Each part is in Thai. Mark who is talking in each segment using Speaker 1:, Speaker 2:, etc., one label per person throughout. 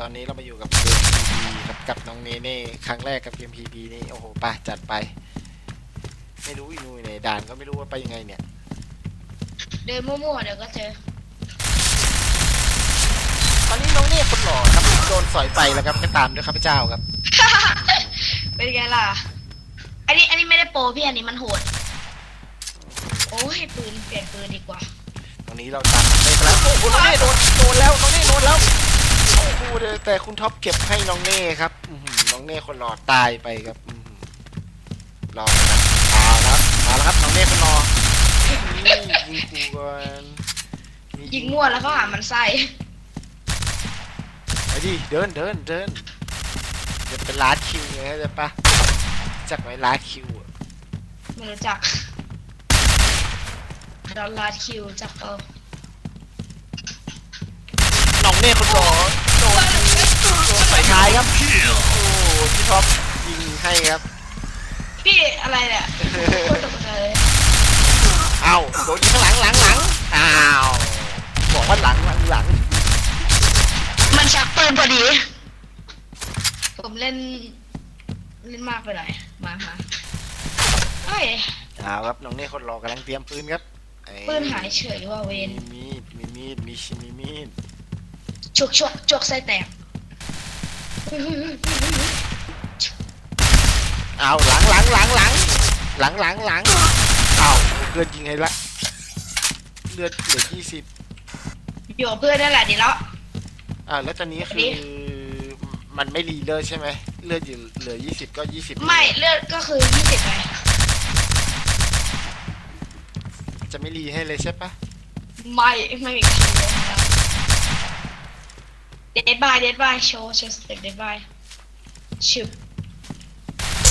Speaker 1: ตอนนี้เรามาอยู่กับเกม PB ครับกับน้องเนเน่ครั้งแรกกับเกม PB นี่โอ้โหไปจัดไป ไม่รู้อีนูยไหนด่านก็ไม่รู้ว่าไปยังไงเนี่ย
Speaker 2: เดินมั่วๆเดี๋ยวก็เจอ
Speaker 1: ตอนนี้น้องเน่คนหล่อครับโดนสอยไปแล้วครับก็ตามด้วยข้าพเจ้าครับ
Speaker 2: เป็นไงล่ะ อันนี้อันนี้ไม่ได้โปรพี่อันนี้มันโหด โอ้ยปืนเปลี่ยนปืนดีกว่า
Speaker 1: ตรงนี้เราตามได้ไปแล้วโอ้โหน้องเน่โดนโดนแล้วน้องเน่โดนแล้ว โอ้โหแต่คุณท็อปเก็บให้น้องเน่ครับอื้อหือน้องเน่คนหล่อตายไปครับอื้อหือรอนะเอาแล้วมาแล้วครับน้องเน่คนหล่อนี่ยิงกูก่อนมี
Speaker 2: ยิงมั่วแล้วก็หามันไส้
Speaker 1: ไปดิเดินเดินเดินจะเป็นลาดคิวไงเข้าใจปะจักไหมลาดคิวอะ
Speaker 2: ไม่รู้จักดอลลาร์คิวจักเออ
Speaker 1: น้องเน่คนหล่อ ครับโอ้พี่ท็อปยิงให้ครับ
Speaker 2: พี่อะไรเนี่ยโคตรตกใจเลย
Speaker 1: เอาโดนยิงข้างหลังหลังหลังอ้าวบอกว่าหลังหลังหลัง
Speaker 2: มันชักปืนพอดี ผมเล่น เล่นมากไปหน่อยมามาเฮ้ย
Speaker 1: เอาครับน้องเน่คนหล่อกำลังเตรียมปืนครับเอ้
Speaker 2: ปืนหายเฉยว่าเว
Speaker 1: มี
Speaker 2: น
Speaker 1: มีดมีมีดมีชิมีมีด
Speaker 2: ชกชกจกไส้แตก
Speaker 1: เอาหลังหลังหลังหลังหลังหลังหลังเอาเลือดยิงให้ละเลือดเหลือยี่สิบ
Speaker 2: อยู่กับเพื่อนนั่นแหละดีแล้ว
Speaker 1: อ่าแล้วตอนนี้คือมันไม่รีเลอร์ใช่ไหมเลือดอยู่เหลือยี่สิบก็ยี่สิบ
Speaker 2: ไม่เลือดก็คือยี่สิบไง
Speaker 1: จะไม่รีให้เลยใช่ปะ
Speaker 2: ไม่ไม่มีคิวเลยนะ เดดบายเดดบายโชว์โชว์สเต็ปเดดบายชิบ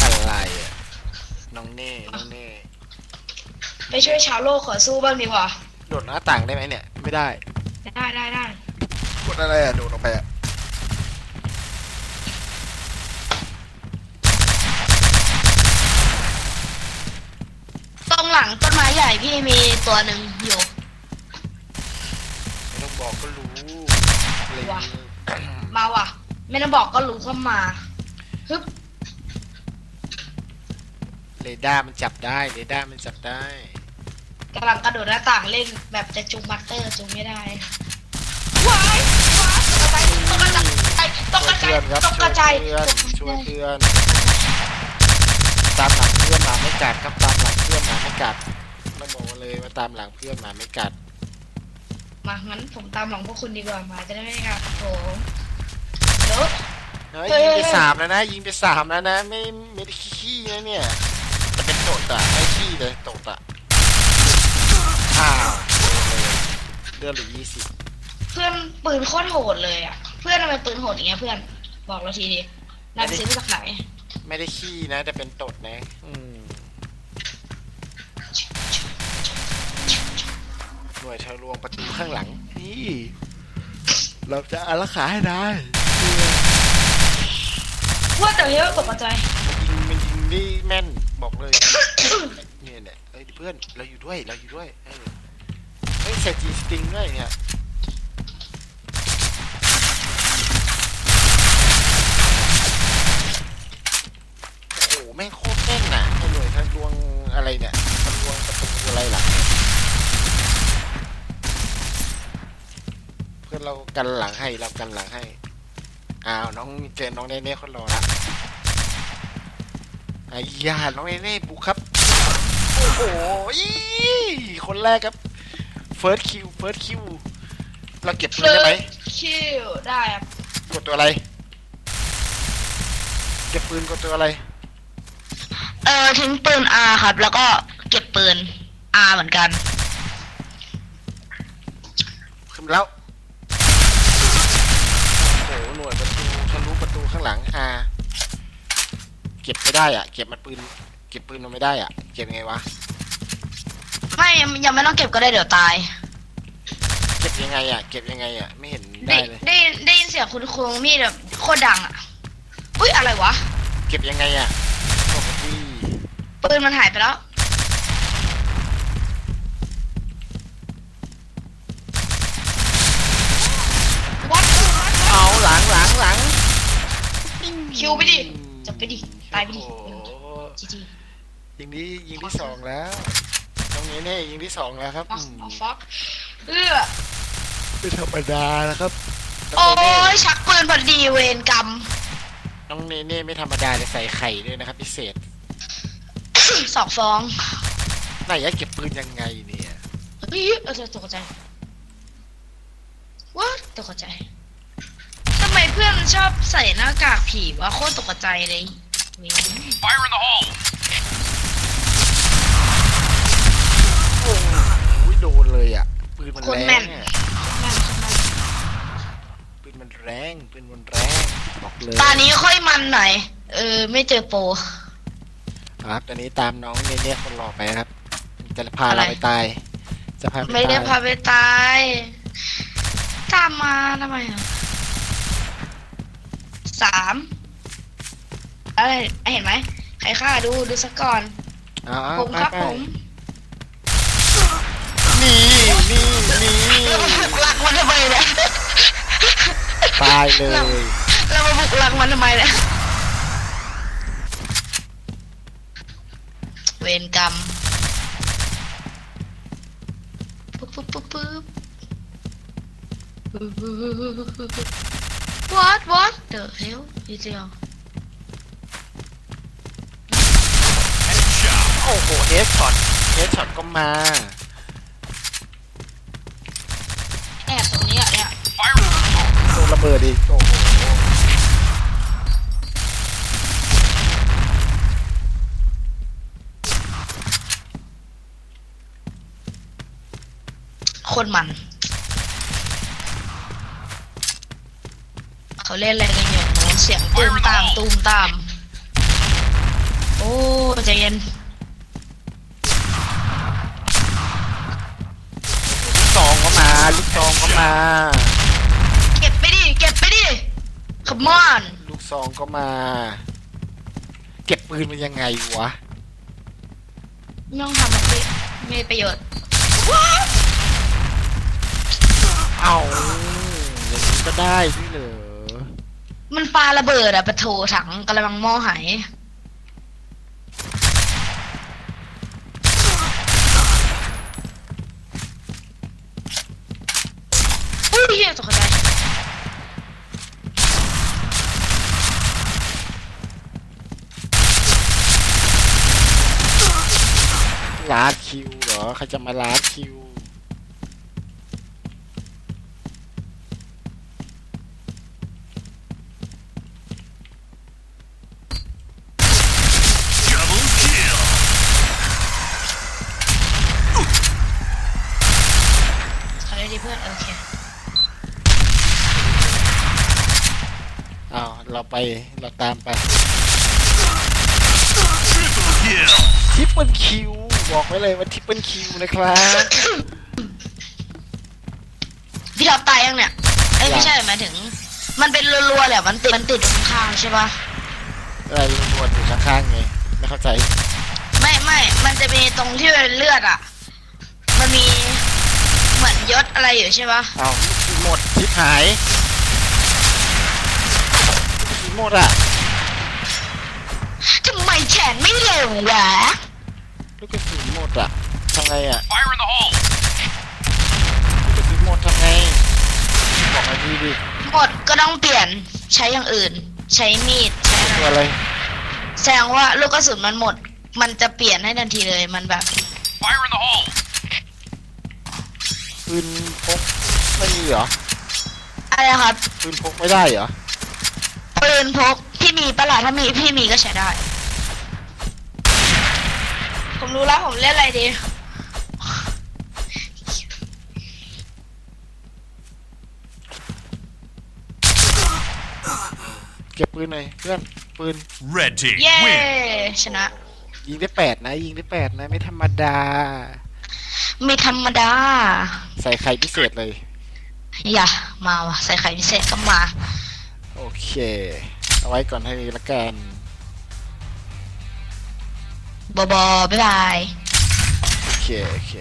Speaker 1: อะไรอะน้องเน่น้องเน่
Speaker 2: ไปช่วยชาวโลกขอสู้บ้างดีกว่า
Speaker 1: โดดหน้าต่างได้ไหมเนี่ย ไม่ได้
Speaker 2: ได้ได้ได้
Speaker 1: กดอะไรอะโดดออกไปอะ
Speaker 2: ตรงหลังต้นไม้ใหญ่พี่มีตัวหนึ่งอยู่
Speaker 1: ไม่ต้องบอกก็รู้
Speaker 2: ไม่ต้องบอกก็รู้เข้ามาฮึบ
Speaker 1: เรดาร์มันจับได้เรดาร์มันจับได้
Speaker 2: กำลังกระโดดหน้าต่างเล่นแบบจะจุงมัตเตอร์จุงไม่ได้ว้ายว้ายตกกระจายตกกระจาย
Speaker 1: ช่วย
Speaker 2: ตก
Speaker 1: เพื่อนครับ
Speaker 2: กระจาย
Speaker 1: ช่วยเพื่อนช่วยเพื่อนตามหลังเพื่อนมาไม่กัดครับตามหลังเพื่อนมาไม่กัดไม่โมเลยว่าตามหลังเพื่อนมาไม่กัด
Speaker 2: มางั้นผมตามหลังพวกคุณดีกว่ามาจะได้ไม่กัดผม เดี๋ยว
Speaker 1: เฮ้ย
Speaker 2: เฮ้ย
Speaker 1: ยิงไป
Speaker 2: เฮ้ย
Speaker 1: สามแล้วนะ ยิงไปสามแล้วนะ ไม่ไม่ได้ขี้นะเนี่ยจะเป็นโตดอะไม่ขี้เลยโตดอะอ้าวเดือนเหลือยี่สิบ
Speaker 2: เพื่อนปืนโคตรโหดเลยอะ เพื่อนทำไมปืนโหดอย่างเงี้ยเพื่อน บอกเราทีดินายไปซื้อมาจากไหน
Speaker 1: ไม่ได้ขี้นะ แต่เป็นโตดนะอืมหน่วยทะลวงประตูข้างหลังนี่เราจะอารักขาให้ได้
Speaker 2: ว่าแต่เฮ้ยตกใจาย
Speaker 1: มันยิงมันยิงได้แม่นบอกเลย เนี่ยเนี่ยเอ้ยเพื่อนเราอยู่ด้วยเราอยู่ด้วยเออเฮ้ยใส่จีสติงด้วยเนี่ยโอ้โหแม่งโคตรแม่นน่ะไอ้หน่วยทะลวงอะไรเนี่ยทะลวงประตูอะไรหลังเนี่ยเพื่อนเรากันหลังให้เรากันหลังให้ อ้าวน้องเจอน้องเน่ๆคนรอละไอ้ยาน้องเอเน่บุกครับ โอ้โหอีคนแรกครับเฟิร์สคิวเฟิร์สคิวเราเก็บปืนได้ไหม
Speaker 2: คิวได้ครับ
Speaker 1: กดตัวอะไร เก็บปืนกดตัวอะไร
Speaker 2: เออทิ้งปืน R ครับ แล้วก็เก็บปืน R เหมือนกัน
Speaker 1: ขึ้นมาแล้ว โอ้โห หน่วยประตูทะลุประตูข้างหลังอาเก็บไม่ได้อะ เก็บมันปืน เก็บปืนมันไม่ได้อะ เก็บยังไงวะ
Speaker 2: ไม่ยังยังไม่ต้องเก็บก็ได้เดี๋ยวตาย
Speaker 1: เก็บยังไงอะ เก็บยังไงอะ ไม่เห็น
Speaker 2: ได้
Speaker 1: ได้เลย
Speaker 2: ได้ได้ยินเสียงคุณครูมีดแบบโคตรดังอะ อุ้ยอะไรวะ
Speaker 1: เก็บยังไงอะปกติ
Speaker 2: ปืนมันหายไปแล้ว วัด
Speaker 1: เอาหลังหลัง
Speaker 2: อยู่ ไปดิจับไปดิตายไปดิ
Speaker 1: โอ้โห
Speaker 2: จีจี
Speaker 1: ยิงนี้ยิงที่สองแล้วตรงนี้เนี่ยยิงที่สองแล้วครับ
Speaker 2: ฟัก
Speaker 1: อืม
Speaker 2: เอาฟักเอื้อ
Speaker 1: ไม่ธรรมดานะครับน้
Speaker 2: โอ้
Speaker 1: องเนเน่
Speaker 2: ยชักปืนพอดีเวรกรรม
Speaker 1: น้องเนเน่ไม่ธรรมดาเลยใส่ไข่ด้วยนะครับ พิเศษ
Speaker 2: สองฟอง
Speaker 1: ไหนอะเก็บปืนยังไงเนี่ย
Speaker 2: เฮ้ยเออตกใจว้าตกใจทำไม เพื่อนชอบใส่หน้ากากผีวะโคตรตกใจเลยเว้ย
Speaker 3: Fire in the hole!
Speaker 1: โอ้โหโดนเลยอะ ปืนมัน
Speaker 2: คน
Speaker 1: แร
Speaker 2: แม่
Speaker 1: ง
Speaker 2: น
Speaker 1: อะ
Speaker 2: แม่นแม่น
Speaker 1: ปืนมันแรงปืนมันแรงบอกเลย
Speaker 2: ตอนนี้ค่อยมันหน่อย เออ ไม่เจอโปร
Speaker 1: ครับตอนนี้ตามน้องเนเน่คนหล่อไปครับ จะพา
Speaker 2: อะไร
Speaker 1: เราไปตาย จะพาป
Speaker 2: ไม่ได้
Speaker 1: ตย
Speaker 2: พาไปตาย ตามมาทำไมอะ สามอะไรเห็นไหมใครฆ่าดูดูสักก่อน
Speaker 1: อ๋อ
Speaker 2: ผม
Speaker 1: ไป
Speaker 2: ครับ
Speaker 1: ไป
Speaker 2: ผม
Speaker 1: นี่นี่นี่
Speaker 2: เรามาบุกหลักมันทำไมเนี่ย
Speaker 1: ตายเลย
Speaker 2: เรามาบุกหลักมันทำไมเนี่ยเวรกรรมปุ๊บปุ๊บปุ๊บปุ๊บ What what the hell is it
Speaker 1: โอ้โหเฮดช็อตเฮดช็อตก็มา
Speaker 2: แอบตรงนี้อะเนี่ย
Speaker 3: Fire in the hole!
Speaker 1: โดนระเบิดอีกโอ้โห
Speaker 2: คนมัน เขาเล่นอะไรกันอยู่โน้นเสียงตูมตามตูมตาม โอ้ใจเย็น
Speaker 1: ลูกซองก็มาลูกซองก็มา
Speaker 2: เก็บไปดิเก็บไปดิ come on
Speaker 1: ลูกซองก็มา เก็บปืนมันยังไงวะ
Speaker 2: ไม่ต้องทำแบบนี้ไม่มีประโยชน์
Speaker 1: เอาอย่างนี้ก็ได้ด้วยเหรอ
Speaker 2: มันปาระเบิดอะปะโถถังกระมังหม้อหายอุ้ยเฮียตกใจ
Speaker 1: ลาดคิวเหรอ ใครจะมาลาดคิว
Speaker 3: Double kill!
Speaker 2: ขอได้ดีเพื่อนโอเค
Speaker 1: เอาเราไปเราตามไป
Speaker 3: Triple kill!
Speaker 1: ทิปเปิลคิวบอกไว้เลยว่าทิปเปิลคิวนะครับ
Speaker 2: พี่ท็อปตายยังเนี่ยเอ้ย
Speaker 1: ยัง
Speaker 2: ไม่ใช่หมายถึง มันเป็นรัวๆแหละมันติดมันติดข้างๆใช่ปะ
Speaker 1: อะไรรวนอยู่ข้างๆไงไม่เข้าใจ
Speaker 2: ไม่ไม่มันจะมีตรงที่เป็นเลือดอะ มันมีเหมือน ยศอะไรอยู่ใช่ปะ
Speaker 1: เอาหมดทิปหายหมดอะ
Speaker 2: ทำไมแขนไม่เร็ววะ
Speaker 1: ลูกกระสุนหมดอะทำไงอะ
Speaker 3: Fire in the hole!
Speaker 1: ลูกกระสุนหมดทำไงบอกมาดีดิ
Speaker 2: หมดก็ต้องเปลี่ยนใช้อย่างอื่น ใช้มีดใช้อะไร
Speaker 1: ตัวอะไร
Speaker 2: แสดงว่าลูกกระสุนมันหมด มันจะเปลี่ยนให้ทันทีเลยมันแบบ
Speaker 3: Fire in the hole!
Speaker 1: ปืนพกไม่มีเหรอ
Speaker 2: อะไรครับ
Speaker 1: ปืนพกไม่ได้เหรอ
Speaker 2: ปืนพกพี่มีปะล่ะถ้ามีพี่มีก็ใช้ได้ ผมรู้แล้วผมเล่นอะไรดี
Speaker 1: เก็บปืนหน่อยเพื่อนปืน
Speaker 3: Red team
Speaker 2: เย้
Speaker 3: win!
Speaker 2: ชนะ
Speaker 1: ยิงได้แปดนะ ยิงได้แปดนะ ไม่ธรรมดา
Speaker 2: ไม่ธรรมดา
Speaker 1: ใส่ไข่พิเศษเลย
Speaker 2: อย่า มาว่ะใส่ไข่พิเศษก็มา
Speaker 1: โอเค เอาไว้ก่อนให้ละกัน
Speaker 2: บอบอบ๊ายบาย
Speaker 1: โอเค โอเค